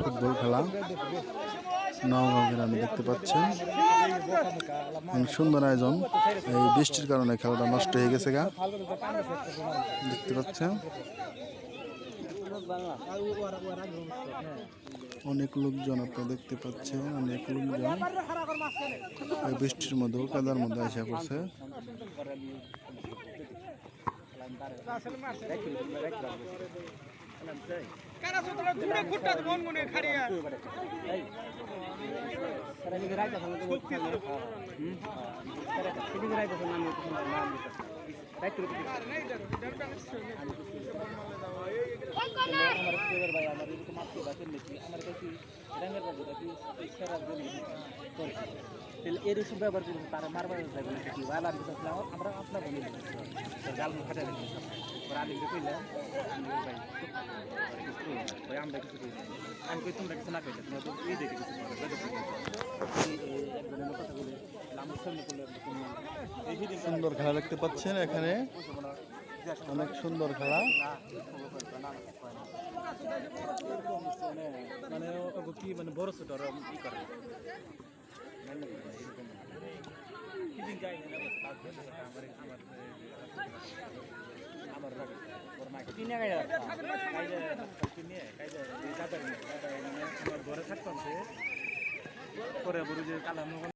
Football খেলা। নওগাঁও গ্রামে দেখতে পাচ্ছেন। সুন্দর আয়োজন। এই বৃষ্টির কারণে খেলাটা নষ্ট হয়ে গেছে গা। দেখতে পাচ্ছেন। অনেক লোকজন আপনারা দেখতে পাচ্ছেন, অনেক লোকজন। বৃষ্টির মধ্যে কাদার মধ্যে আসা করছে কারা সুতরাং দূরে ঘুরটা মন মনে খাড়িয়া এরকম ব্যবহার করব তারা মারবার যাবে না কি ভালো আমি আমরা আপনার বলে জাল ফাটা রেখে ওরা আলিমকে কইলাম আমি ভাই আমরা কিছু কই আমি কই তোমরা কিছু না কইলে তোমরা তো এই দেখে কিছু করো একজনের কথা বলে হিদিন সুন্দর খেলা দেখতে পাচ্ছেন এখানে। অনেক সুন্দর খেলা। মানে কি মানে বড় ছোট ই করে? আমার আমার পরে বড় যে কালাম